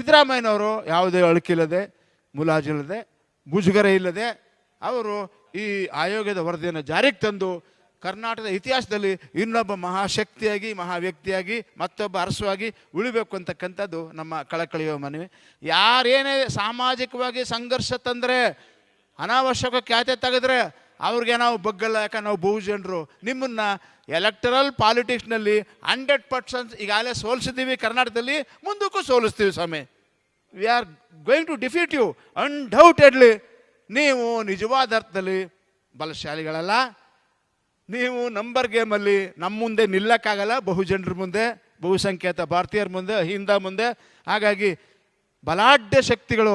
ಸಿದ್ದರಾಮಯ್ಯನವರು ಯಾವುದೇ ಅಳುಕಿಲ್ಲದೆ, ಮುಲಾಜಿಲ್ಲದೆ, ಮುಜುಗರ ಇಲ್ಲದೆ ಅವರು ಈ ಆಯೋಗದ ವರದಿಯನ್ನು ಜಾರಿಗೆ ತಂದು ಕರ್ನಾಟಕದ ಇತಿಹಾಸದಲ್ಲಿ ಇನ್ನೊಬ್ಬ ಮಹಾಶಕ್ತಿಯಾಗಿ ಮಹಾ ವ್ಯಕ್ತಿಯಾಗಿ ಮತ್ತೊಬ್ಬ ಅರಸವಾಗಿ ಉಳಿಬೇಕು ಅಂತಕ್ಕಂಥದ್ದು ನಮ್ಮ ಕಳಕಳಿಯುವ ಮನವಿ. ಯಾರೇನೇ ಸಾಮಾಜಿಕವಾಗಿ ಸಂಘರ್ಷ ತಂದರೆ, ಅನಾವಶ್ಯಕ ಖ್ಯಾತೆ ತೆಗೆದ್ರೆ, ಅವ್ರಿಗೆ ನಾವು ಬಗ್ಗಲ್ಲ, ಯಾಕಂದ್ರೆ ನಾವು ಬಹುಜನರು. ನಿಮ್ಮನ್ನ ಎಲೆಕ್ಟರಲ್ ಪಾಲಿಟಿಕ್ಸ್ನಲ್ಲಿ ಹಂಡ್ರೆಡ್ ಪರ್ಸೆಂಟ್ ಈಗಾಗಲೇ ಸೋಲಿಸಿದ್ದೀವಿ ಕರ್ನಾಟಕದಲ್ಲಿ, ಮುಂದಕ್ಕೂ ಸೋಲಿಸ್ತೀವಿ ಸ್ವಾಮಿ. We are going to defeat you undoubtedly ನೀವು ನಿಜವಾದ ಅರ್ಥದಲ್ಲಿ ಬಲಶಾಲಿಗಳಲ್ಲ. ನೀವು ನಂಬರ್ ಗೇಮಲ್ಲಿ ನಮ್ಮ ಮುಂದೆ ನಿಲ್ಲಕ್ಕಾಗಲ್ಲ, ಬಹುಜನರ ಮುಂದೆ, ಬಹುಸಂಖ್ಯಾತ ಭಾರತೀಯರ ಮುಂದೆ ಹಿಂದ ಮುಂದೆ. ಹಾಗಾಗಿ ಬಲಾಢ್ಯ ಶಕ್ತಿಗಳು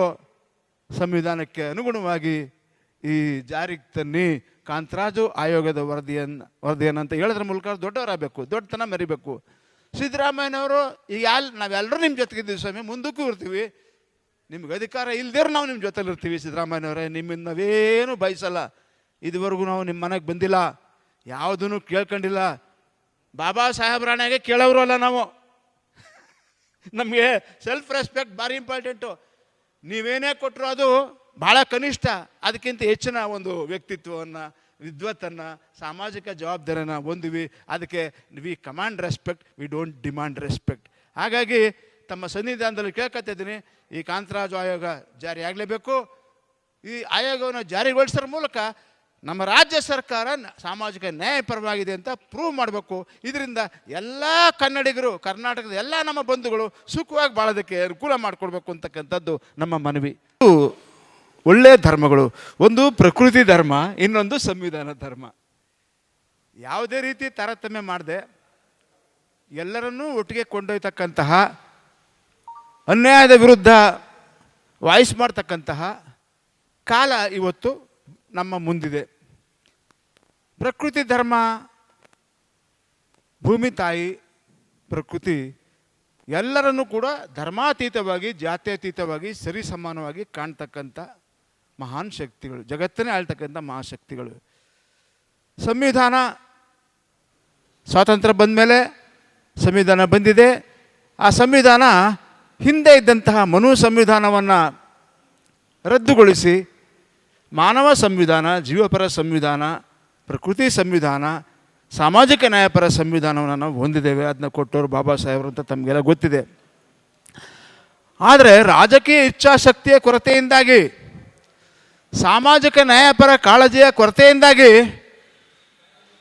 ಸಂವಿಧಾನಕ್ಕೆ ಅನುಗುಣವಾಗಿ ಈ ಜಾರಿಗೆ ತನ್ನಿ. ಕಾಂತರಾಜು ಆಯೋಗದ ವರದಿಯನ್ನು ವರದಿಯನ್ನು ಅಂತ ಹೇಳೋದ್ರ ಮೂಲಕ ದೊಡ್ಡವರಾಗಬೇಕು, ದೊಡ್ಡತನ ಮೆರಿಬೇಕು. ಸಿದ್ದರಾಮಯ್ಯನವರು ಈಗ ಯಾಲ್ ನಾವೆಲ್ಲರೂ ನಿಮ್ಮ ಜೊತೆಗಿದ್ದೀವಿ ಸ್ವಾಮಿ, ಮುಂದಕ್ಕೂ ಇರ್ತೀವಿ. ನಿಮ್ಗೆ ಅಧಿಕಾರ ಇಲ್ದಿರೋ ನಾವು ನಿಮ್ಮ ಜೊತೆಲಿ ಇರ್ತೀವಿ ಸಿದ್ದರಾಮಯ್ಯನವರೇ, ನಿಮ್ಮಿಂದ ನಾವೇನು ಬಯಸಲ್ಲ. ಇದುವರೆಗೂ ನಾವು ನಿಮ್ಮ ಮನೆಗೆ ಬಂದಿಲ್ಲ. ಯಾವುದನ್ನು ಕೇಳ್ಕೊಂಡಿಲ್ಲ. ಬಾಬಾ ಸಾಹೇಬ್ರಾಣೆಗೆ ಕೇಳೋರು ಅಲ್ಲ ನಾವು. ನಮಗೆ ಸೆಲ್ಫ್ ರೆಸ್ಪೆಕ್ಟ್ ಭಾರಿ ಇಂಪಾರ್ಟೆಂಟು ನೀವೇನೇ ಕೊಟ್ಟರು ಅದು ಭಾಳ ಕನಿಷ್ಠ ಅದಕ್ಕಿಂತ ಹೆಚ್ಚಿನ ಒಂದು ವ್ಯಕ್ತಿತ್ವವನ್ನು, ವಿದ್ವತ್ತನ್ನು, ಸಾಮಾಜಿಕ ಜವಾಬ್ದಾರಿಯನ್ನು ಹೊಂದಿವಿ. ಅದಕ್ಕೆ we command respect, we don't demand respect. ಹಾಗಾಗಿ ತಮ್ಮ ಸನ್ನಿಧಾನದಲ್ಲಿ ಕೇಳ್ಕೊತಿದ್ದೀನಿ ಈ ಕಾಂತರಾಜ ಆಯೋಗ ಜಾರಿಯಾಗಲೇಬೇಕು ಈ ಆಯೋಗವನ್ನು ಜಾರಿಗೊಳಿಸೋದ್ರ ಮೂಲಕ ನಮ್ಮ ರಾಜ್ಯ ಸರ್ಕಾರ ಸಾಮಾಜಿಕ ನ್ಯಾಯಪರವಾಗಿದೆ ಅಂತ ಪ್ರೂವ್ ಮಾಡಬೇಕು. ಇದರಿಂದ ಎಲ್ಲ ಕನ್ನಡಿಗರು, ಕರ್ನಾಟಕದ ಎಲ್ಲ ನಮ್ಮ ಬಂಧುಗಳು ಸುಖವಾಗಿ ಬಾಳೋದಕ್ಕೆ ಅನುಕೂಲ ಮಾಡಿಕೊಡ್ಬೇಕು ಅಂತಕ್ಕಂಥದ್ದು ನಮ್ಮ ಮನವಿ. ಒಳ್ಳೆಯ ಧರ್ಮಗಳು. ಒಂದು ಪ್ರಕೃತಿ ಧರ್ಮ, ಇನ್ನೊಂದು ಸಂವಿಧಾನ ಧರ್ಮ. ಯಾವುದೇ ರೀತಿ ತಾರತಮ್ಯ ಮಾಡದೆ ಎಲ್ಲರನ್ನೂ ಒಟ್ಟಿಗೆ ಕೊಂಡೊಯ್ತಕ್ಕಂತಹ, ಅನ್ಯಾಯದ ವಿರುದ್ಧ ವಾಯ್ಸ್ ಮಾಡ್ತಕ್ಕಂತಹ ಕಾಲ ಇವತ್ತು ನಮ್ಮ ಮುಂದಿದೆ. ಪ್ರಕೃತಿ ಧರ್ಮ, ಭೂಮಿ ತಾಯಿ, ಪ್ರಕೃತಿ, ಎಲ್ಲರನ್ನೂ ಕೂಡ ಧರ್ಮಾತೀತವಾಗಿ, ಜಾತ್ಯತೀತವಾಗಿ ಸರಿಸಮಾನವಾಗಿ ಕಾಣ್ತಕ್ಕಂಥ ಮಹಾನ್ ಶಕ್ತಿಗಳು, ಜಗತ್ತನ್ನೇ ಆಳ್ತಕ್ಕಂಥ ಮಹಾಶಕ್ತಿಗಳು. ಸಂವಿಧಾನ ಸ್ವಾತಂತ್ರ್ಯ ಬಂದ ಮೇಲೆ ಸಂವಿಧಾನ ಬಂದಿದೆ. ಆ ಸಂವಿಧಾನ ಹಿಂದೆ ಇದ್ದಂತಹ ಮನು ಸಂವಿಧಾನವನ್ನು ರದ್ದುಗೊಳಿಸಿ ಮಾನವ ಸಂವಿಧಾನ, ಜೀವಪರ ಸಂವಿಧಾನ, ಪ್ರಕೃತಿ ಸಂವಿಧಾನ, ಸಾಮಾಜಿಕ ನ್ಯಾಯಪರ ಸಂವಿಧಾನವನ್ನು ನಾವು ಹೊಂದಿದ್ದೇವೆ. ಅದನ್ನ ಕೊಟ್ಟವರು ಬಾಬಾ ಸಾಹೇಬರು ಅಂತ ತಮಗೆಲ್ಲ ಗೊತ್ತಿದೆ. ಆದರೆ ರಾಜಕೀಯ ಇಚ್ಛಾಶಕ್ತಿಯ ಕೊರತೆಯಿಂದಾಗಿ ಸಾಮಾಜಿಕ ನ್ಯಾಯಪರ ಕಾಳಜಿಯ ಕೊರತೆಯಿಂದಾಗಿ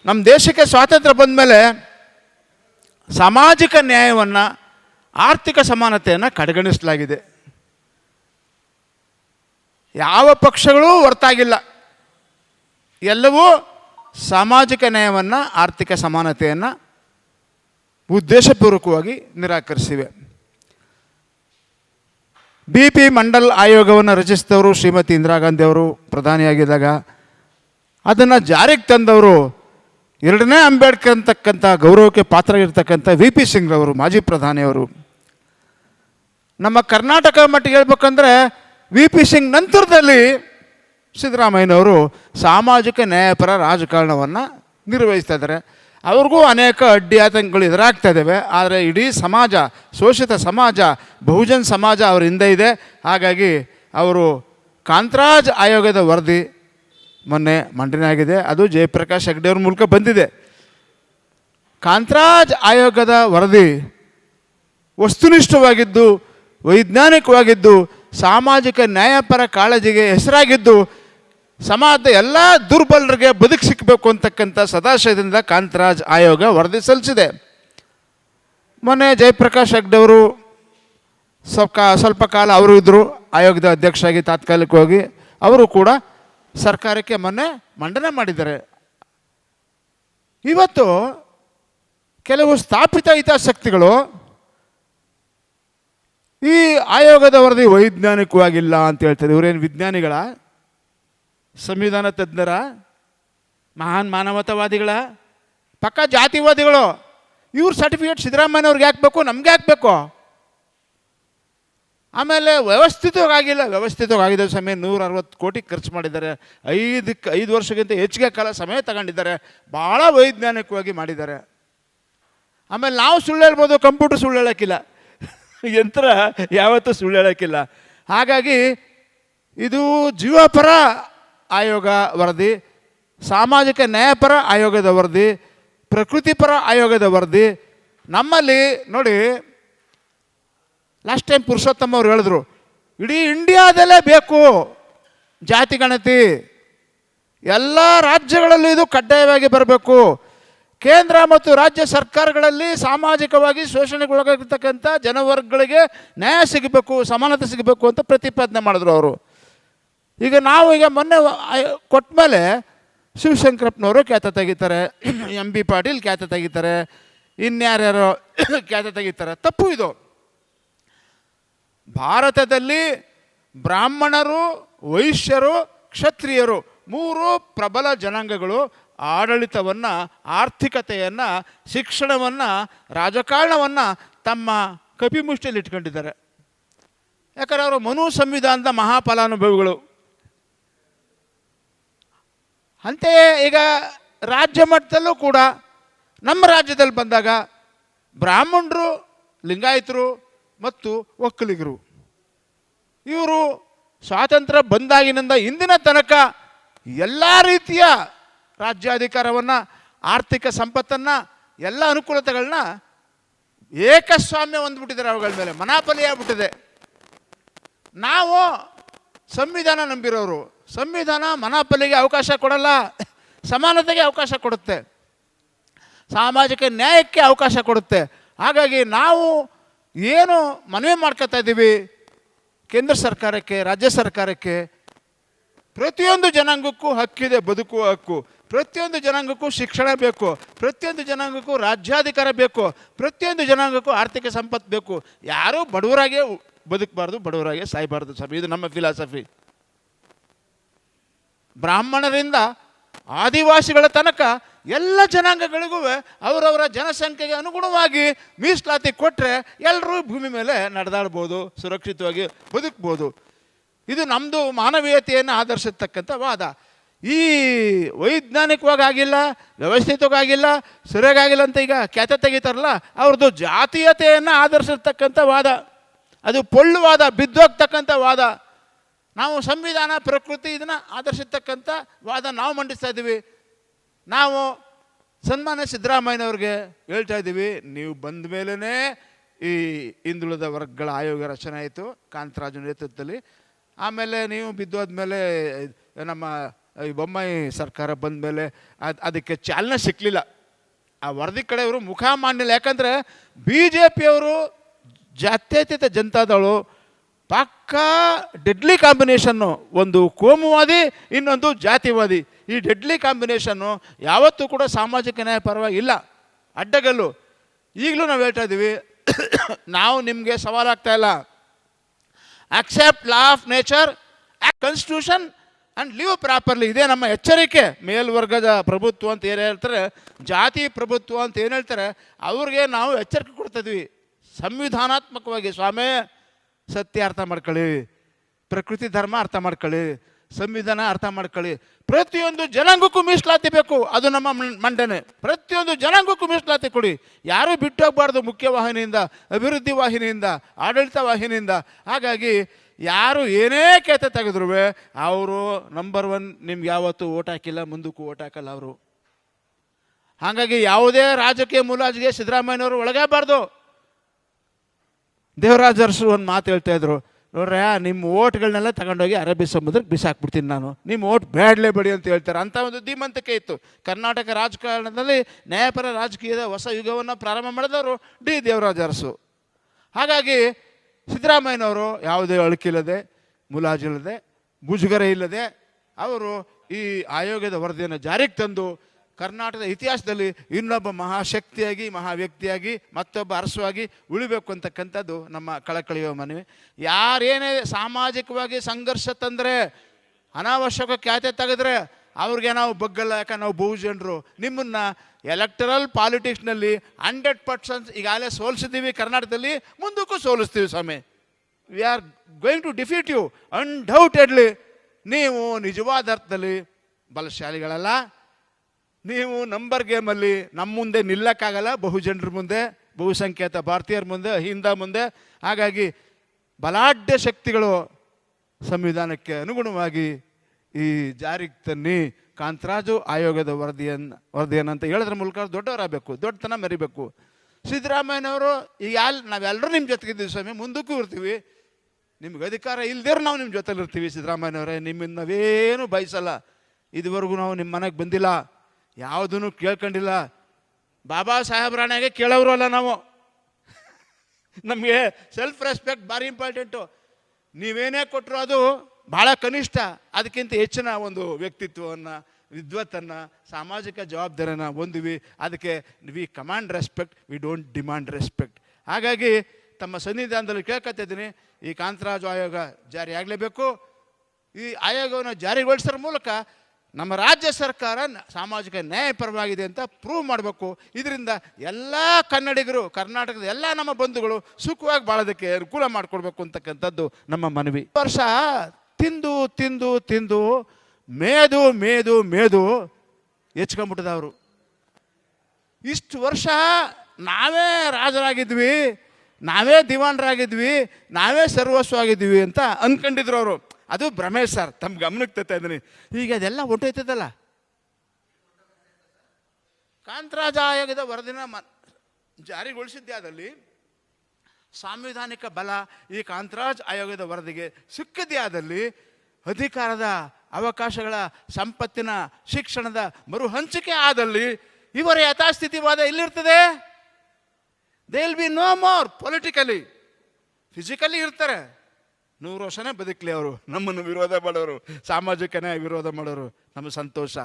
ನಮ್ಮ ದೇಶಕ್ಕೆ ಸ್ವಾತಂತ್ರ್ಯ ಬಂದ ಮೇಲೆ ಸಾಮಾಜಿಕ ನ್ಯಾಯವನ್ನು ಆರ್ಥಿಕ ಸಮಾನತೆಯನ್ನು ಕಡೆಗಣಿಸಲಾಗಿದೆ. ಯಾವ ಪಕ್ಷಗಳೂ ಹೊರತಾಗಿಲ್ಲ. ಎಲ್ಲವೂ ಸಾಮಾಜಿಕ ನ್ಯಾಯವನ್ನು, ಆರ್ಥಿಕ ಸಮಾನತೆಯನ್ನು ಉದ್ದೇಶಪೂರ್ವಕವಾಗಿ ನಿರಾಕರಿಸಿವೆ. ಬಿ ಪಿ ಮಂಡಲ್ ಆಯೋಗವನ್ನು ರಚಿಸಿದವರು ಶ್ರೀಮತಿ ಇಂದಿರಾ ಗಾಂಧಿ ಅವರು, ಪ್ರಧಾನಿಯಾಗಿದ್ದಾಗ. ಅದನ್ನು ಜಾರಿಗೆ ತಂದವರು ಎರಡನೇ ಅಂಬೇಡ್ಕರ್ ಅಂತಕ್ಕಂಥ ಗೌರವಕ್ಕೆ ಪಾತ್ರರಾಗಿರ್ತಕ್ಕಂಥ ವಿ ಪಿ ಸಿಂಗ್ ಅವರು. ಮಾಜಿ ಪ್ರಧಾನಿಯವರು ನಮ್ಮ ಕರ್ನಾಟಕ ಮಟ್ಟಿಗೆ ಹೇಳ್ಬೇಕಂದ್ರೆ ವಿ ಪಿ ಸಿಂಗ್ ನಂತರದಲ್ಲಿ ಸಿದ್ದರಾಮಯ್ಯನವರು ಸಾಮಾಜಿಕ ನ್ಯಾಯಪರ ರಾಜಕಾರಣವನ್ನು ನಿರ್ವಹಿಸ್ತಾ ಇದ್ದಾರೆ. ಅವ್ರಿಗೂ ಅನೇಕ ಅಡ್ಡಿ ಆತಂಕಗಳು ಎದುರಾಗ್ತಾ ಇದ್ದಾವೆ. ಆದರೆ ಇಡೀ ಸಮಾಜ, ಶೋಷಿತ ಸಮಾಜ, ಬಹುಜನ್ ಸಮಾಜ ಅವ್ರ ಹಿಂದೆ ಇದೆ. ಹಾಗಾಗಿ ಅವರು ಕಾಂತರಾಜ್ ಆಯೋಗದ ವರದಿ ಮೊನ್ನೆ ಮಂಡನೆ ಆಗಿದೆ. ಅದು ಜಯಪ್ರಕಾಶ್ ಹೆಗ್ಡೆ ಅವ್ರ ಮೂಲಕ ಬಂದಿದೆ. ಕಾಂತರಾಜ್ ಆಯೋಗದ ವರದಿ ವಸ್ತುನಿಷ್ಠವಾಗಿದ್ದು, ವೈಜ್ಞಾನಿಕವಾಗಿದ್ದು, ಸಾಮಾಜಿಕ ನ್ಯಾಯಪರ ಕಾಳಜಿಗೆ ಹೆಸರಾಗಿದ್ದು ಸಮಾಜದ ಎಲ್ಲ ದುರ್ಬಲರಿಗೆ ಬದುಕು ಸಿಕ್ಕಬೇಕು ಅಂತಕ್ಕಂಥ ಸದಾಶಯದಿಂದ ಕಾಂತರಾಜ್ ಆಯೋಗ ವರದಿ ಸಲ್ಲಿಸಿದೆ. ಮೊನ್ನೆ ಜಯಪ್ರಕಾಶ್ ಹೆಗ್ಡೆ ಅವರು ಸ್ವಲ್ಪ ಸ್ವಲ್ಪ ಕಾಲ ಅವರು ಇದ್ದರು ಆಯೋಗದ ಅಧ್ಯಕ್ಷರಾಗಿ ತಾತ್ಕಾಲಿಕವಾಗಿ ಅವರು ಕೂಡ ಸರ್ಕಾರಕ್ಕೆ ಮೊನ್ನೆ ಮಂಡನೆ ಮಾಡಿದ್ದಾರೆ. ಇವತ್ತು ಕೆಲವು ಸ್ಥಾಪಿತ ಹಿತಾಸಕ್ತಿಗಳು ಈ ಆಯೋಗದ ವರದಿ ವೈಜ್ಞಾನಿಕವಾಗಿಲ್ಲ ಅಂತ ಹೇಳ್ತಾರೆ. ಇವರೇನು ವಿಜ್ಞಾನಿಗಳ? ಸಂವಿಧಾನ ತಜ್ಞರ, ಮಹಾನ್ ಮಾನವತಾವಾದಿಗಳ, ಪಕ್ಕ ಜಾತಿವಾದಿಗಳು, ಇವ್ರ ಸರ್ಟಿಫಿಕೇಟ್ ಸಿದ್ದರಾಮಯ್ಯವ್ರಿಗೆ ಯಾಕೆ ಬೇಕು ನಮ್ಗೆ ಯಾಕೆ ಬೇಕು ಆಮೇಲೆ ವ್ಯವಸ್ಥಿತವಾಗಿಲ್ಲ ವ್ಯವಸ್ಥಿತವಾಗಿದೆ ಸಮಯ ನೂರ ಅರವತ್ತು ಕೋಟಿ ಖರ್ಚು ಮಾಡಿದ್ದಾರೆ. ಐದಕ್ಕೆ, ಐದು ವರ್ಷಕ್ಕಿಂತ ಹೆಚ್ಚಿಗೆ ಕಾಲ ಸಮಯ ತಗೊಂಡಿದ್ದಾರೆ. ಭಾಳ ವೈಜ್ಞಾನಿಕವಾಗಿ ಮಾಡಿದ್ದಾರೆ. ಆಮೇಲೆ ನಾವು ಸುಳ್ಳು ಹೇಳ್ಬೋದು, ಕಂಪ್ಯೂಟರ್ ಸುಳ್ಳು ಹೇಳೋಕ್ಕಿಲ್ಲ. ಯಂತ್ರ ಯಾವತ್ತೂ ಸುಳ್ಳು ಹೇಳೋಕ್ಕಿಲ್ಲ. ಹಾಗಾಗಿ ಇದು ಜೀವಪರ ಆಯೋಗ ವರದಿ, ಸಾಮಾಜಿಕ ನ್ಯಾಯಪರ ಆಯೋಗದ ವರದಿ, ಪ್ರಕೃತಿಪರ ಆಯೋಗದ ವರದಿ. ನಮ್ಮಲ್ಲಿ ನೋಡಿ ಲಾಸ್ಟ್ ಟೈಮ್ ಪುರುಷೋತ್ತಮ ಅವರು ಹೇಳಿದ್ರು, ಇಡೀ ಇಂಡಿಯಾದಲ್ಲೇ ಬೇಕು ಜಾತಿ ಗಣತಿ. ಎಲ್ಲ ರಾಜ್ಯಗಳಲ್ಲೂ ಇದು ಕಡ್ಡಾಯವಾಗಿ ಬರಬೇಕು. ಕೇಂದ್ರ ಮತ್ತು ರಾಜ್ಯ ಸರ್ಕಾರಗಳಲ್ಲಿ ಸಾಮಾಜಿಕವಾಗಿ ಶೋಷಣೆಗೊಳಗಾಗಿರ್ತಕ್ಕಂಥ ಜನವರ್ಗಗಳಿಗೆ ನ್ಯಾಯ ಸಿಗಬೇಕು, ಸಮಾನತೆ ಸಿಗಬೇಕು ಅಂತ ಪ್ರತಿಪಾದನೆ ಮಾಡಿದ್ರು ಅವರು. ಈಗ ನಾವು ಈಗ ಮೊನ್ನೆ ಕೊಟ್ಟ ಮೇಲೆ ಶಿವಶಂಕರಪ್ಪನವರು ಖ್ಯಾತ ತೆಗಿತಾರೆ. ಎಂ ಬಿ ಪಾಟೀಲ್ ಖ್ಯಾತ ತೆಗಿತಾರೆ. ಇನ್ಯಾರ್ಯಾರೋ ಖ್ಯಾತ ತೆಗಿತಾರೆ. ತಪ್ಪು ಇದು. ಭಾರತದಲ್ಲಿ ಬ್ರಾಹ್ಮಣರು, ವೈಶ್ಯರು, ಕ್ಷತ್ರಿಯರು ಮೂರು ಪ್ರಬಲ ಜನಾಂಗಗಳು ಆಡಳಿತವನ್ನು, ಆರ್ಥಿಕತೆಯನ್ನು, ಶಿಕ್ಷಣವನ್ನು, ರಾಜಕಾರಣವನ್ನು ತಮ್ಮ ಕಪಿಮುಷ್ಟಿಯಲ್ಲಿ ಇಟ್ಕೊಂಡಿದ್ದಾರೆ ಯಾಕಂದ್ರೆ ಅವರು ಮನು ಸಂವಿಧಾನದ ಮಹಾಫಲಾನುಭವಿಗಳು. ಅಂತೆಯೇ ಈಗ ರಾಜ್ಯ ಮಟ್ಟದಲ್ಲೂ ಕೂಡ ನಮ್ಮ ರಾಜ್ಯದಲ್ಲಿ ಬಂದಾಗ ಬ್ರಾಹ್ಮಣರು, ಲಿಂಗಾಯತರು ಮತ್ತು ಒಕ್ಕಲಿಗರು. ಇವರು ಸ್ವಾತಂತ್ರ್ಯ ಬಂದಾಗಿನಿಂದ ಇಂದಿನ ತನಕ ಎಲ್ಲ ರೀತಿಯ ರಾಜ್ಯಾಧಿಕಾರವನ್ನು, ಆರ್ಥಿಕ ಸಂಪತ್ತನ್ನು, ಎಲ್ಲ ಅನುಕೂಲತೆಗಳನ್ನ ಏಕಸ್ವಾಮ್ಯ ಹೊಂದ್ಬಿಟ್ಟಿದ್ದಾರೆ ಅವುಗಳ ಮೇಲೆ ಮನಾಪಲಿ ಆಗ್ಬಿಟ್ಟಿದೆ ನಾವು ಸಂವಿಧಾನ ನಂಬಿರೋರು. ಸಂವಿಧಾನ ಮನಾಪಲಿಗೆ ಅವಕಾಶ ಕೊಡಲ್ಲ, ಸಮಾನತೆಗೆ ಅವಕಾಶ ಕೊಡುತ್ತೆ, ಸಾಮಾಜಿಕ ನ್ಯಾಯಕ್ಕೆ ಅವಕಾಶ ಕೊಡುತ್ತೆ. ಹಾಗಾಗಿ ನಾವು ಏನು ಮನವಿ ಮಾಡ್ಕೊತಾ ಇದ್ದೀವಿ, ಕೇಂದ್ರ ಸರ್ಕಾರಕ್ಕೆ, ರಾಜ್ಯ ಸರ್ಕಾರಕ್ಕೆ, ಪ್ರತಿಯೊಂದು ಜನಾಂಗಕ್ಕೂ ಹಕ್ಕಿದೆ, ಬದುಕುವ ಹಕ್ಕು. ಪ್ರತಿಯೊಂದು ಜನಾಂಗಕ್ಕೂ ಶಿಕ್ಷಣ ಬೇಕು, ಪ್ರತಿಯೊಂದು ಜನಾಂಗಕ್ಕೂ ರಾಜ್ಯಾಧಿಕಾರ ಬೇಕು, ಪ್ರತಿಯೊಂದು ಜನಾಂಗಕ್ಕೂ ಆರ್ಥಿಕ ಸಂಪತ್ತು ಬೇಕು. ಯಾರೂ ಬಡವರಾಗೇ ಬದುಕಬಾರ್ದು, ಬಡವರಾಗೆ ಸಾಯಬಾರ್ದು ಸಭೆ ಇದು ನಮ್ಮ ಫಿಲಾಸಫಿ ಬ್ರಾಹ್ಮಣರಿಂದ ಆದಿವಾಸಿಗಳ ತನಕ ಎಲ್ಲ ಜನಾಂಗಗಳಿಗೂ ಅವರವರ ಜನಸಂಖ್ಯೆಗೆ ಅನುಗುಣವಾಗಿ ಮೀಸಲಾತಿ ಕೊಟ್ಟರೆ ಎಲ್ಲರೂ ಭೂಮಿ ಮೇಲೆ ನಡೆದಾಡ್ಬೋದು, ಸುರಕ್ಷಿತವಾಗಿ ಬದುಕ್ಬೋದು. ಇದು ನಮ್ಮದು ಮಾನವೀಯತೆಯನ್ನು ಆಧರಿಸಿರ್ತಕ್ಕಂಥ ವಾದ. ಈ ವೈಜ್ಞಾನಿಕವಾಗಿ ಆಗಿಲ್ಲ ವ್ಯವಸ್ಥಿತವಾಗಿ ಆಗಿಲ್ಲ ಸರಿಯಾಗಿಲ್ಲ ಅಂತ ಈಗ ಕ್ಯಾತೆ ತೆಗಿತಾರಲ್ಲ, ಅವ್ರದ್ದು ಜಾತೀಯತೆಯನ್ನು ಆಧರಿಸಿರ್ತಕ್ಕಂಥ ವಾದ. ಅದು ಪೊಳ್ಳುವಾದ, ಬಿದ್ದೋಗ್ತಕ್ಕಂಥ ವಾದ. ನಾವು ಸಂವಿಧಾನ, ಪ್ರಕೃತಿ ಇದನ್ನು ಆಧರಿಸಿರ್ತಕ್ಕಂಥ ವಾದ ನಾವು ಮಂಡಿಸ್ತಾ ಇದ್ದೀವಿ. ನಾವು ಸನ್ಮಾನ ಸಿದ್ದರಾಮಯ್ಯನವ್ರಿಗೆ ಹೇಳ್ತಾ ಇದ್ದೀವಿ, ನೀವು ಬಂದ ಮೇಲೇ ಈ ಹಿಂದುಳಿದ ವರ್ಗಗಳ ಆಯೋಗ ರಚನೆ ಆಯಿತು, ಕಾಂತರಾಜು ನೇತೃತ್ವದಲ್ಲಿ. ಆಮೇಲೆ ನೀವು ಬಿದ್ದೋದ್ಮೇಲೆ ನಮ್ಮ ಈ ಬೊಮ್ಮಾಯಿ ಸರ್ಕಾರ ಬಂದ ಮೇಲೆ ಅದು, ಅದಕ್ಕೆ ಚಾಲನೆ ಸಿಕ್ಕಲಿಲ್ಲ ಆ ವರದಿ ಕಡೆಯವರು ಮುಖ ಮಾಡಲಿಲ್ಲ. ಯಾಕಂದರೆ ಬಿ ಜೆ ಪಿಯವರು ಜಾತ್ಯತೀತ ಜನತಾದಳು ಪಕ್ಕಾ ಡೆಡ್ಲಿ ಕಾಂಬಿನೇಷನ್ನು ಒಂದು ಕೋಮುವಾದಿ, ಇನ್ನೊಂದು ಜಾತಿವಾದಿ. ಈ ಡೆಡ್ಲಿ ಕಾಂಬಿನೇಷನ್ನು ಯಾವತ್ತೂ ಕೂಡ ಸಾಮಾಜಿಕ ನ್ಯಾಯ ಪರವಾಗಿ ಇಲ್ಲ. ಅಡ್ಡಗಲ್ಲು. ಈಗಲೂ ನಾವು ಹೇಳ್ತಾ ಇದ್ದೀವಿ ನಾವು ನಿಮಗೆ ಸವಾಲಾಗ್ತಾ ಇಲ್ಲ. Accept law of nature constitution and live properly ಇದೇ ನಮ್ಮ ಎಚ್ಚರಿಕೆ. ಮೇಲ್ವರ್ಗದ ಪ್ರಭುತ್ವ ಅಂತ ಏನು ಹೇಳ್ತಾರೆ, ಜಾತಿ ಪ್ರಭುತ್ವ ಅಂತ ಏನು ಹೇಳ್ತಾರೆ, ಅವ್ರಿಗೆ ನಾವು ಎಚ್ಚರಿಕೆ ಕೊಡ್ತಿದ್ವಿ ಸಂವಿಧಾನಾತ್ಮಕವಾಗಿ ಸ್ವಾಮಿ ಸತ್ಯ ಅರ್ಥ ಮಾಡ್ಕೊಳ್ಳಿ, ಪ್ರಕೃತಿ ಧರ್ಮ ಅರ್ಥ ಮಾಡ್ಕೊಳ್ಳಿ, ಸಂವಿಧಾನ ಅರ್ಥ ಮಾಡ್ಕೊಳ್ಳಿ. ಪ್ರತಿಯೊಂದು ಜನಾಂಗಕ್ಕೂ ಮೀಸಲಾತಿ ಬೇಕು, ಅದು ನಮ್ಮ ಮಂಡನೆ. ಪ್ರತಿಯೊಂದು ಜನಾಂಗಕ್ಕೂ ಮೀಸಲಾತಿ ಕೊಡಿ. ಯಾರೂ ಬಿಟ್ಟು ಹೋಗ್ಬಾರ್ದು ಮುಖ್ಯ ವಾಹಿನಿಯಿಂದ, ಅಭಿವೃದ್ಧಿ ವಾಹಿನಿಯಿಂದ, ಆಡಳಿತ ವಾಹಿನಿಯಿಂದ. ಹಾಗಾಗಿ ಯಾರು ಏನೇ ಕೇತ ತೆಗೆದ್ರು ಅವರು ನಂಬರ್ ಒನ್ ನಿಮ್ಗೆ ಯಾವತ್ತೂ ಓಟ್ ಹಾಕಿಲ್ಲ, ಮುಂದಕ್ಕೂ ಓಟ್ ಹಾಕಲ್ಲ ಅವರು. ಹಾಗಾಗಿ ಯಾವುದೇ ರಾಜಕೀಯ ಮುಲಾಜಿಗೆ ಸಿದ್ದರಾಮಯ್ಯನವರು ಒಳಗಬಾರ್ದು ದೇವರಾಜ ಅರಸರು ಒಂದು ಮಾತು ಹೇಳ್ತಾ ಇದ್ರು. ನೋಡ್ರ ನಿಮ್ಮ ಓಟ್ಗಳನ್ನೆಲ್ಲ ತಗೊಂಡೋಗಿ ಅರಬ್ಬಿ ಸಮುದ್ರಕ್ಕೆ ಬಿಸಾಕ್ಬಿಡ್ತೀನಿ ನಾನು. ನಿಮ್ಮ ಓಟ್ ಬೇಡಲೇ ಬಿಡಿ ಅಂತ ಹೇಳ್ತಾರೆ. ಅಂಥ ಒಂದು ಧೀಮಂತಿಕೆ ಇತ್ತು. ಕರ್ನಾಟಕ ರಾಜಕಾರಣದಲ್ಲಿ ನ್ಯಾಯಪರ ರಾಜಕೀಯದ ಹೊಸ ಯುಗವನ್ನು ಪ್ರಾರಂಭ ಮಾಡಿದವರು ಡಿ. ದೇವರಾಜ ಅರಸು. ಹಾಗಾಗಿ ಸಿದ್ದರಾಮಯ್ಯನವರು ಯಾವುದೇ ಅಳುಕಿಲ್ಲದೆ, ಮುಲಾಜಿಲ್ಲದೆ, ಮುಜುಗರ ಇಲ್ಲದೆ, ಅವರು ಈ ಆಯೋಗದ ವರದಿಯನ್ನು ಜಾರಿಗೆ ತಂದು ಕರ್ನಾಟಕದ ಇತಿಹಾಸದಲ್ಲಿ ಇನ್ನೊಬ್ಬ ಮಹಾಶಕ್ತಿಯಾಗಿ ಮಹಾ ವ್ಯಕ್ತಿಯಾಗಿ ಮತ್ತೊಬ್ಬ ಅರಸವಾಗಿ ಉಳಿಬೇಕು ಅಂತಕ್ಕಂಥದ್ದು ನಮ್ಮ ಕಳಕಳಿಯುವ ಮನವಿ. ಯಾರೇನೇ ಸಾಮಾಜಿಕವಾಗಿ ಸಂಘರ್ಷ ತಂದರೆ, ಅನಾವಶ್ಯಕ ಖ್ಯಾತೆ ತೆಗೆದ್ರೆ ಅವ್ರಿಗೆ ನಾವು ಬಗ್ಗಲ್ಲ, ಯಾಕಂದ್ರೆ ನಾವು ಬಹುಜನರು. ನಿಮ್ಮನ್ನ ಎಲೆಕ್ಟರಲ್ ಪಾಲಿಟಿಕ್ಸ್ನಲ್ಲಿ ಹಂಡ್ರೆಡ್ ಪರ್ಸೆಂಟ್ ಈಗಾಗಲೇ ಸೋಲಿಸಿದ್ದೀವಿ ಕರ್ನಾಟಕದಲ್ಲಿ, ಮುಂದಕ್ಕೂ ಸೋಲಿಸ್ತೀವಿ ಸ್ವಾಮಿ. We are going to defeat you undoubtedly ನೀವು ನಿಜವಾದ ಅರ್ಥದಲ್ಲಿ ಬಲಶಾಲಿಗಳಲ್ಲ. ನೀವು ನಂಬರ್ ಗೇಮಲ್ಲಿ ನಮ್ಮ ಮುಂದೆ ನಿಲ್ಲಕ್ಕಾಗಲ್ಲ ಬಹುಜನರ ಮುಂದೆ ಬಹುಸಂಖ್ಯಾತ ಭಾರತೀಯರ ಮುಂದೆ, ಹಿಂದ ಮುಂದೆ. ಹಾಗಾಗಿ ಬಲಾಢ್ಯ ಶಕ್ತಿಗಳು ಸಂವಿಧಾನಕ್ಕೆ ಅನುಗುಣವಾಗಿ ಈ ಜಾರಿಗೆ ತನ್ನಿ. ಕಾಂತರಾಜು ಆಯೋಗದ ವರದಿಯನ್ನು ವರದಿಯನ್ನು ಅಂತ ಹೇಳೋದ್ರ ಮೂಲಕ ದೊಡ್ಡವರಾಗಬೇಕು, ದೊಡ್ಡತನ ಮೆರಿಬೇಕು. ಸಿದ್ದರಾಮಯ್ಯನವರು, ಈಗ ಯಾಲ್ ನಾವೆಲ್ಲರೂ ನಿಮ್ಮ ಜೊತೆಗಿದ್ದೀವಿ ಸ್ವಾಮಿ, ಮುಂದಕ್ಕೂ ಇರ್ತೀವಿ. ನಿಮ್ಗೆ ಅಧಿಕಾರ ಇಲ್ದೇರು ನಾವು ನಿಮ್ಮ ಜೊತೆಲಿರ್ತೀವಿ ಸಿದ್ದರಾಮಯ್ಯನವರೇ. ನಿಮ್ಮಿಂದ ನಾವೇನು ಬಯಸಲ್ಲ. ಇದುವರೆಗೂ ನಾವು ನಿಮ್ಮ ಮನೆಗೆ ಬಂದಿಲ್ಲ. ಯಾವುದನ್ನು ಕೇಳ್ಕೊಂಡಿಲ್ಲ. ಬಾಬಾ ಸಾಹೇಬ್ರಾಣೆಗೆ ಕೇಳೋರು ಅಲ್ಲ ನಾವು. ನಮಗೆ ಸೆಲ್ಫ್ ರೆಸ್ಪೆಕ್ಟ್ ಭಾರಿ ಇಂಪಾರ್ಟೆಂಟು ನೀವೇನೇ ಕೊಟ್ಟರು ಅದು ಭಾಳ ಕನಿಷ್ಠ, ಅದಕ್ಕಿಂತ ಹೆಚ್ಚಿನ ಒಂದು ವ್ಯಕ್ತಿತ್ವವನ್ನು, ವಿದ್ವತ್ತನ್ನು, ಸಾಮಾಜಿಕ ಜವಾಬ್ದಾರಿಯನ್ನು ಹೊಂದಿವಿ. ಅದಕ್ಕೆ we command respect we don't demand respect ಹಾಗಾಗಿ ತಮ್ಮ ಸನ್ನಿಧಾನದಲ್ಲಿ ಕೇಳ್ಕೊತಿದ್ದೀನಿ ಈ ಕಾಂತರಾಜು ಆಯೋಗ ಜಾರಿಯಾಗಲೇಬೇಕು. ಈ ಆಯೋಗವನ್ನು ಜಾರಿಗೊಳಿಸೋದ್ರ ಮೂಲಕ ನಮ್ಮ ರಾಜ್ಯ ಸರ್ಕಾರ ಸಾಮಾಜಿಕ ನ್ಯಾಯಪರವಾಗಿದೆ ಅಂತ ಪ್ರೂವ್ ಮಾಡಬೇಕು. ಇದರಿಂದ ಎಲ್ಲ ಕನ್ನಡಿಗರು, ಕರ್ನಾಟಕದ ಎಲ್ಲ ನಮ್ಮ ಬಂಧುಗಳು ಸುಖವಾಗಿ ಬಾಳೋದಕ್ಕೆ ಅನುಕೂಲ ಮಾಡಿಕೊಡ್ಬೇಕು ಅಂತಕ್ಕಂಥದ್ದು ನಮ್ಮ ಮನವಿ. ವರ್ಷ ತಿಂದು ತಿಂದು ತಿಂದು, ಮೇದು ಮೇದು ಮೇದು ಹೆಚ್ಕೊಂಬಿಟ್ಟದವರು ಇಷ್ಟು ವರ್ಷ ನಾವೇ ರಾಜರಾಗಿದ್ವಿ, ನಾವೇ ದಿವಾನರಾಗಿದ್ವಿ, ನಾವೇ ಸರ್ವಸ್ವ ಆಗಿದ್ವಿ ಅಂತ ಅಂದ್ಕೊಂಡಿದ್ರು ಅವರು. ಅದು ಭ್ರಮೆ ಸರ್ ತಮ್ಮ ಗಮನಕ್ಕೆ ತರ್ತಾ ಇದ್ದೀನಿ. ಈಗ ಅದೆಲ್ಲ ಹೊಂಟೋಯ್ತದಲ್ಲ ಕಾಂತರಾಜ ಆಯೋಗದ ವರದಿನ ಮ ಜಾರಿಗೊಳಿಸಿದ್ದೇ ಸಾಂವಿಧಾನಿಕ ಬಲ ಈ ಕಾಂತರಾಜ್ ಆಯೋಗದ ವರದಿಗೆ ಸಿಕ್ಕದೇ ಆದಲ್ಲಿ ಅಧಿಕಾರದ ಅವಕಾಶಗಳ ಸಂಪತ್ತಿನ ಶಿಕ್ಷಣದ ಮರುಹಂಚಿಕೆ ಆದಲ್ಲಿ ಇವರ ಯಥಾಸ್ಥಿತಿವಾದ ಎಲ್ಲಿರ್ತದೆ? They will be no more politically physically ಇರ್ತಾರೆ. ನೂರು ವರ್ಷನೇ ಬದುಕಲಿ ಅವರು. ನಮ್ಮನ್ನು ವಿರೋಧ ಮಾಡೋರು, ಸಾಮಾಜಿಕನೇ ವಿರೋಧ ಮಾಡೋರು. ನಮ್ಮ ಸಂತೋಷ.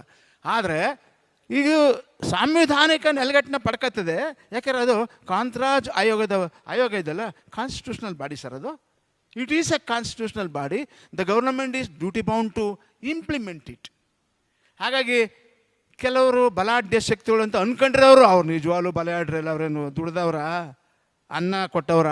ಆದರೆ ಇದು ಸಾಂವಿಧಾನಿಕ ನೆಲೆಗಟ್ಟನ್ನ ಪಡ್ಕತ್ತದೆ. ಯಾಕಂದ್ರೆ ಅದು ಕಾಂತರಾಜ್ ಆಯೋಗದ, ಆಯೋಗ ಇದೆಲ್ಲ ಕಾನ್ಸ್ಟಿಟ್ಯೂಷನಲ್ ಬಾಡಿ ಸರ್ ಅದು. It is a constitutional body the government is duty bound to implement it ಹಾಗಾಗಿ ಕೆಲವರು ಬಲಾಢ್ಯ ಶಕ್ತಿಗಳು ಅಂತ ಅನ್ಕೊಂಡಿರೋರು ಅವ್ರು. ನಿಜವಾಗ್ಲೂ ಬಲಾಢ್ರಲ್ಲ ಅವರೇನು ದುಡ್ದವ್ರ? ಅನ್ನ ಕೊಟ್ಟವ್ರ?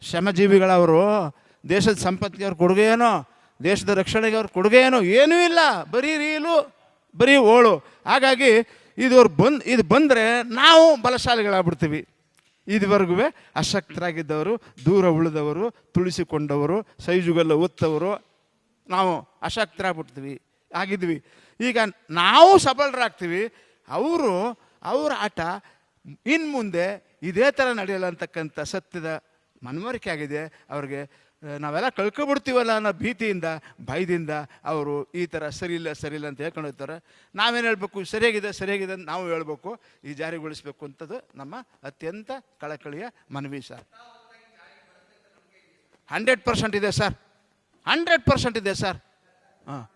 ಶ್ರಮಜೀವಿಗಳವರು? ದೇಶದ ಸಂಪತ್ತಿಗೆ ಅವ್ರ ಕೊಡುಗೆ ಏನೋ ದೇಶದ ರಕ್ಷಣೆಗೆ ಅವ್ರ ಕೊಡುಗೆ ಏನೋ ಏನೂ ಇಲ್ಲ. ಬರೀ ರೀಲು, ಬರೀ ಓಳು. ಹಾಗಾಗಿ ಇದು ಅವ್ರು ಬಂದು, ಇದು ಬಂದರೆ ನಾವು ಬಲಶಾಲಿಗಳಾಗ್ಬಿಡ್ತೀವಿ. ಇದುವರೆಗೂ ಅಶಕ್ತರಾಗಿದ್ದವರು, ದೂರ ಉಳಿದವರು, ತುಳಿಸಿಕೊಂಡವರು, ಸೈಜುಗಲ್ಲ ಒತ್ತವರು, ನಾವು ಅಶಕ್ತರಾಗ್ಬಿಡ್ತೀವಿ, ಆಗಿದ್ವಿ. ಈಗ ನಾವು ಸಬಲರಾಗ್ತೀವಿ. ಅವರು, ಅವರ ಆಟ ಇನ್ನು ಮುಂದೆ ಇದೇ ಥರ ನಡೆಯಲ್ಲ ಅಂತಕ್ಕಂಥ ಸತ್ಯದ ಮನವರಿಕೆ ಆಗಿದೆ. ಅವ್ರಿಗೆ ನಾವೆಲ್ಲ ಕಳ್ಕೊಬಿಡ್ತೀವಲ್ಲ ಅನ್ನೋ ಭೀತಿಯಿಂದ, ಭಯದಿಂದ ಅವರು ಈ ಥರ ಸರಿಯಿಲ್ಲ ಸರಿಯಿಲ್ಲ ಅಂತ ಹೇಳ್ಕೊಂಡು ಹೋಗ್ತಾರೆ. ನಾವೇನು ಹೇಳ್ಬೇಕು? ಸರಿಯಾಗಿದೆ ಸರಿಯಾಗಿದೆ ಅಂತ ನಾವು ಹೇಳಬೇಕು. ಈ ಜಾರಿಗೊಳಿಸಬೇಕು ಅಂತದ್ದು ನಮ್ಮ ಅತ್ಯಂತ ಕಳಕಳಿಯ ಮನವಿ ಸರ್. ಹಂಡ್ರೆಡ್ ಪರ್ಸೆಂಟ್ ಇದೆ ಸರ್. ಹಂಡ್ರೆಡ್ ಪರ್ಸೆಂಟ್ ಇದೆ ಸರ್. ಹಾಂ.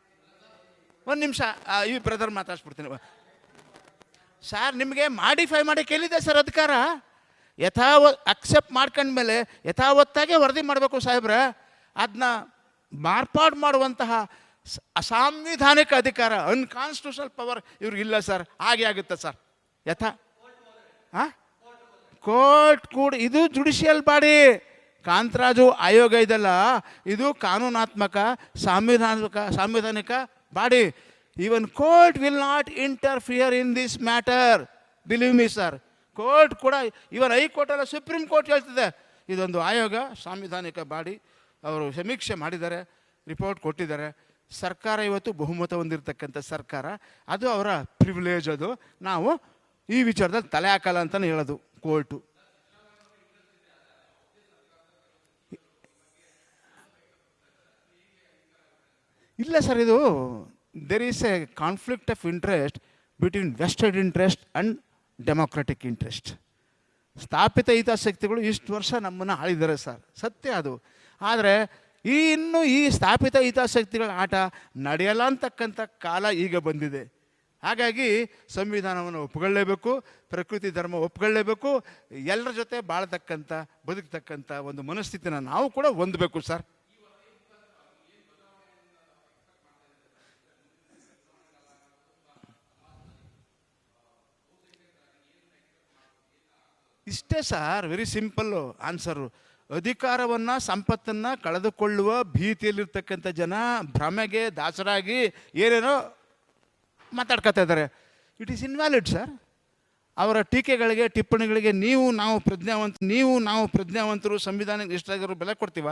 ಒಂದು ನಿಮಿಷ ಈ ಬ್ರದರ್ ಮಾತಾಡ್ಸ್ಬಿಡ್ತೀನಿ. ಸರ್, ನಿಮಗೆ ಮಾಡಿಫೈ ಮಾಡಿ ಕೇಳಿದೆ ಸರ್ ಅಧಿಕಾರ? ಯಥಾವ ಅಕ್ಸೆಪ್ಟ್ ಮಾಡ್ಕೊಂಡ್ಮೇಲೆ ಯಥಾವತ್ತಾಗೆ ವರದಿ ಮಾಡಬೇಕು ಸಾಹೇಬ್ರೆ ಅದನ್ನ ಮಾರ್ಪಾಡು ಮಾಡುವಂತಹ ಅಸಾಂವಿಧಾನಿಕ ಅಧಿಕಾರ ಅನ್ಕಾನ್ಸ್ಟಿಟ್ಯೂಷನಲ್ ಪವರ್ ಇವ್ರಿಗಿಲ್ಲ ಸರ್, ಹಾಗೆ ಆಗುತ್ತೆ ಸರ್. ಯಥಾ ಹಾಂ ಕೋರ್ಟ್ ಕೂಡ, ಇದು ಜುಡಿಷಿಯಲ್ ಬಾಡಿ. ಕಾಂತರಾಜು ಆಯೋಗ ಇದೆಲ್ಲ, ಇದು ಕಾನೂನಾತ್ಮಕ, ಸಾಂವಿಧಾನಿಕ ಸಾಂವಿಧಾನಿಕ body. Even court will not interfere in this matter believe me sir court ಕೂಡ ಇವನ್ ಹೈಕೋರ್ಟ್ ಅಲ್ಲ ಸುಪ್ರೀಂ ಕೋರ್ಟ್ ಹೇಳ್ತಿದೆ. ಇದೊಂದು ಆಯೋಗ, ಸಾಂವಿಧಾನಿಕ ಬಾಡಿ, ಅವರು ಸಮೀಕ್ಷೆ ಮಾಡಿದ್ದಾರೆ, ರಿಪೋರ್ಟ್ ಕೊಟ್ಟಿದ್ದಾರೆ. ಸರ್ಕಾರ ಇವತ್ತು ಬಹುಮತ ಹೊಂದಿರತಕ್ಕಂಥ ಸರ್ಕಾರ. ಅದು ಅವರ ಪ್ರಿವಿಲೇಜ್ ಅದು. ನಾವು ಈ ವಿಚಾರದಲ್ಲಿ ತಲೆ ಹಾಕಲ್ಲ ಅಂತಲೇ ಹೇಳೋದು ಕೋರ್ಟು. ಇಲ್ಲ ಸರ್, ಇದು there is a conflict of interest between vested interest and democratic interest. ಸ್ಥಾಪಿತ ಹಿತಾಸಕ್ತಿಗಳು ಇಷ್ಟು ವರ್ಷ ನಮ್ಮನ್ನು ಆಳಿದ್ದಾರೆ ಸರ್. ಸತ್ಯ ಅದು. ಆದರೆ ಈ ಇನ್ನು ಈ ಸ್ಥಾಪಿತ ಹಿತಾಸಕ್ತಿಗಳ ಆಟ ನಡೆಯಲ್ಲ ಅಂತಕ್ಕಂಥ ಕಾಲ ಈಗ ಬಂದಿದೆ. ಹಾಗಾಗಿ ಸಂವಿಧಾನವನ್ನು ಒಪ್ಪಿಕೊಳ್ಳೇಬೇಕು ಪ್ರಕೃತಿ ಧರ್ಮ ಒಪ್ಪಿಕೊಳ್ಳೇಬೇಕು ಎಲ್ಲರ ಜೊತೆ ಬಾಳತಕ್ಕಂಥ, ಬದುಕ್ತಕ್ಕಂಥ ಒಂದು ಮನಸ್ಥಿತಿನ ನಾವು ಕೂಡ ಹೊಂದಬೇಕು ಸರ್. ಇಷ್ಟೇ ಸರ್ ವೆರಿ ಸಿಂಪಲ್ಲು ಆನ್ಸರು ಅಧಿಕಾರವನ್ನು, ಸಂಪತ್ತನ್ನು ಕಳೆದುಕೊಳ್ಳುವ ಭೀತಿಯಲ್ಲಿರ್ತಕ್ಕಂಥ ಜನ ಭ್ರಮೆಗೆ ದಾಸರಾಗಿ ಏನೇನೋ ಮಾತಾಡ್ಕೊತಾ ಇದ್ದಾರೆ. ಇಟ್ ಈಸ್ ಇನ್ವ್ಯಾಲಿಡ್ ಸರ್ ಅವರ ಟೀಕೆಗಳಿಗೆ, ಟಿಪ್ಪಣಿಗಳಿಗೆ ನೀವು ನಾವು ಪ್ರಜ್ಞಾವಂತ, ನೀವು ನಾವು ಪ್ರಜ್ಞಾವಂತರು, ಸಂವಿಧಾನಕ್ಕೆ ಇಷ್ಟಾಗಿರೋ ಬೆಲೆ ಕೊಡ್ತೀವ?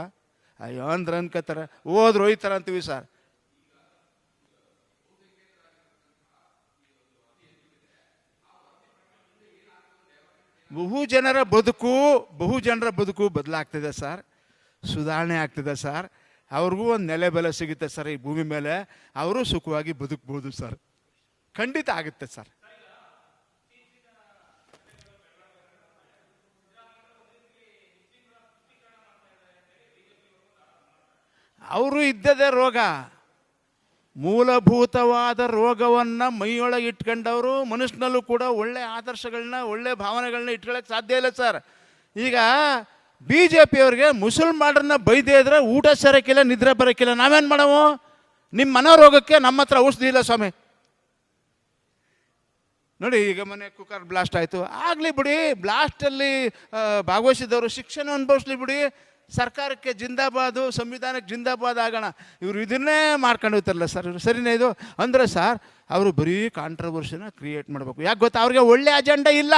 ಅಯ್ಯೋ, ಅಂದ್ರೆ ಅನ್ಕೋತಾರೆ. ಹೋದ್ರೆ ಅಂತೀವಿ ಸರ್ ಬಹು ಜನರ ಬದುಕು ಬಹು ಜನರ ಬದುಕು ಬದಲಾಗ್ತಿದೆ ಸರ್. ಸುಧಾರಣೆ ಆಗ್ತಿದೆ ಸರ್. ಅವ್ರಿಗೂ ಒಂದು ನೆಲೆ ಬೆಲೆ ಸಿಗುತ್ತೆ ಸರ್ ಈ ಭೂಮಿ ಮೇಲೆ. ಅವರು ಸುಖವಾಗಿ ಬದುಕ್ಬೋದು ಸರ್. ಖಂಡಿತ ಆಗುತ್ತೆ ಸರ್. ಅವರು ಇದ್ದದೇ ರೋಗ. ಮೂಲಭೂತವಾದ ರೋಗವನ್ನು ಮೈಯೊಳಗೆ ಇಟ್ಕೊಂಡವರು ಮನುಷ್ಯನಲ್ಲೂ ಕೂಡ ಒಳ್ಳೆ ಆದರ್ಶಗಳನ್ನ, ಒಳ್ಳೆ ಭಾವನೆಗಳನ್ನ ಇಟ್ಕೊಳ್ಳೋಕೆ ಸಾಧ್ಯ ಇಲ್ಲ ಸರ್. ಈಗ ಬಿ ಜೆ ಪಿಯವ್ರಿಗೆ ಮುಸಲ್ಮಾನರನ್ನ ಬೈದೇ ಇದ್ರೆ ಊಟ ಸೇರಕ್ಕಿಲ್ಲ ನಿದ್ರೆ ಬರೋಕ್ಕಿಲ್ಲ ನಾವೇನು ಮಾಡವು? ನಿಮ್ಮ ಮನೋರೋಗಕ್ಕೆ ನಮ್ಮ ಹತ್ರ ಔಷಧಿ ಇಲ್ಲ ಸ್ವಾಮಿ. ನೋಡಿ, ಈಗ ಮನೆ ಕುಕ್ಕರ್ ಬ್ಲಾಸ್ಟ್ ಆಯಿತು. ಆಗಲಿ ಬಿಡಿ ಬ್ಲಾಸ್ಟಲ್ಲಿ ಭಾಗವಹಿಸಿದವರು ಶಿಕ್ಷಣ ಅನುಭವಿಸ್ಲಿ ಬಿಡಿ. ಸರ್ಕಾರಕ್ಕೆ ಜಿಂದಾಬಾದು, ಸಂವಿಧಾನಕ್ಕೆ ಜಿಂದಾಬಾದ್ ಆಗೋಣ. ಇವರು ಇದನ್ನೇ ಮಾಡ್ಕೊಂಡು ಹೋಗ್ತಾರಲ್ಲ ಸರ್, ಇವರು ಸರಿನೇ ಇದು? ಅಂದರೆ ಸರ್, ಅವರು ಬರೀ ಕಾಂಟ್ರವರ್ಸಿನ ಕ್ರಿಯೇಟ್ ಮಾಡಬೇಕು. ಯಾಕೆ ಗೊತ್ತಾ? ಅವ್ರಿಗೆ ಒಳ್ಳೆ ಅಜೆಂಡ ಇಲ್ಲ.